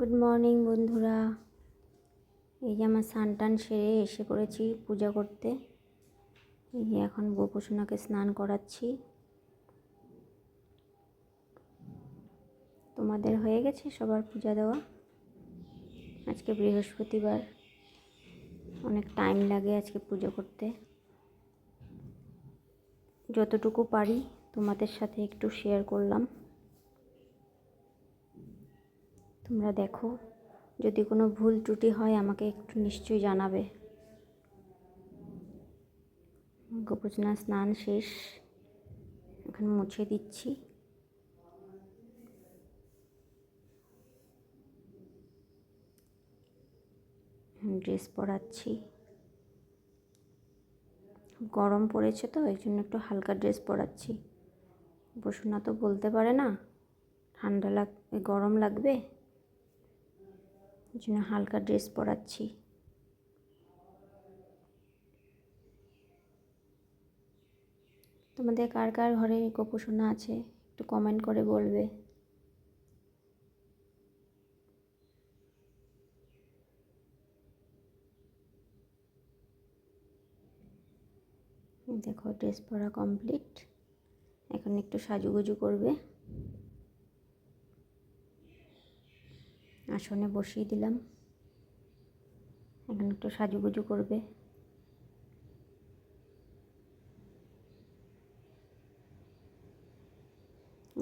Good morning বন্ধুরা। এই যে আমার স্নান টান সেরে এসে পড়েছি পূজা করতে। এই যে এখন গোপোষণাকে স্নান করাচ্ছি। তোমাদের হয়ে গেছে সবার পূজা দেওয়া? আজকে বৃহস্পতিবার। অনেক টাইম লাগে আজকে পুজো করতে। যতটুকু পারি তোমাদের সাথে একটু শেয়ার করলাম। তোমরা দেখো, যদি কোনো ভুল ত্রুটি হয়, আমাকে একটু নিশ্চয়ই জানাবে। গোপোচনা স্নান শেষ, এখন মুছে দিচ্ছি। ড্রেস পরাচ্ছি। গরম পড়েছে তো, এই জন্য একটু হালকা ড্রেস পরাচ্ছি। বসুনা তো, বলতে পারে না? ঠান্ডা লাগ, গরম লাগবে? জন্য হালকা ড্রেস পরাচ্ছি। তোমাদের কার কার ঘরে গোপোষণা আছে, একটু কমেন্ট করে বলবে। দেখো ড্রেস পরা কমপ্লিট এখন একটু সাজুগুজু করবে। আসনে বসিয়ে দিলাম। এখন একটু সাজুগুজু করবে।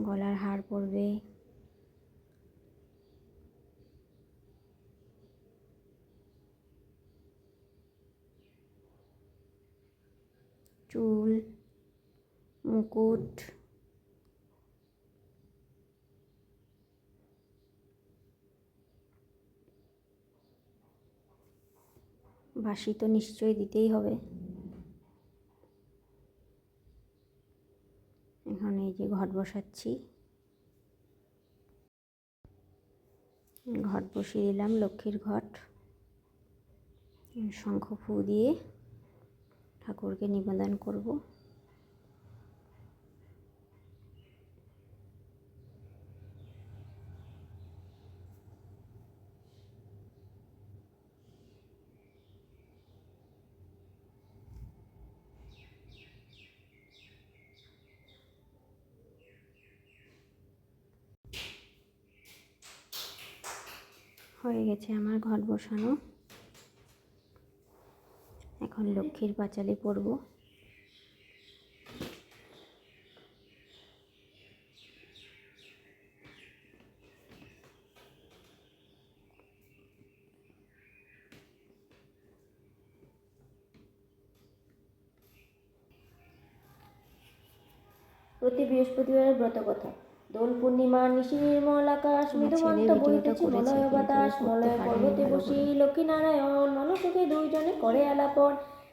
গলার হার পরবে চুল মুকুট। বাসি তো নিশ্চয়ই দিতেই হবে। এখন এই যে ঘট বসাচ্ছি। ঘট বসিয়ে দিলাম লক্ষ্মীর ঘট। শঙ্খ ফু দিয়ে ঠাকুরকে নিবেদন করব। হয়ে গেছে আমার ঘট বসানো। এখন লক্ষ্মীর পাঁচালি পরব প্রতি বৃহস্পতিবারের ব্রত কথা। দোল পূর্ণিমা নিশি নির্মল আকাশ মৃদুমন্ত বহিতেছে মলয় বাতাস মলয় পর্বতে বসি লক্ষ্মীনারায়ণ মনসুখে দুইজনে করে আলাপন।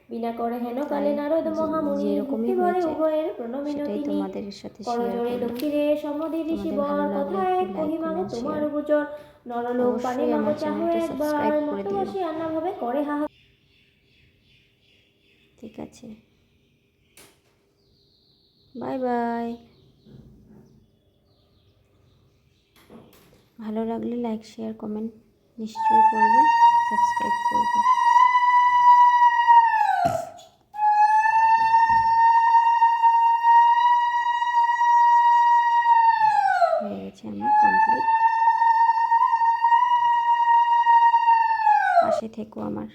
বিনা করে হেন কালে নারদ মহামুনি ভক্তিভরে হয়েছে, উভয়ের তোমাদের সাথে করজোড়ে লক্ষ্মীরে ঋষি বর ভালো লাগলে কথা এক একটু like, কহিমাগো comment, তোমার। নরলোক পানে অবশ্যই মাগো আমার একবার আন্না ভাবে করে হাহা। ঠিক আছে। Bye bye. ভালো লাগলে লাইক শেয়ার কমেন্ট নিশ্চয়ই করবে সাবস্ক্রাইব করবে। হয়ে গেছে আমার কমপ্লিট পাশে থেকো আমার।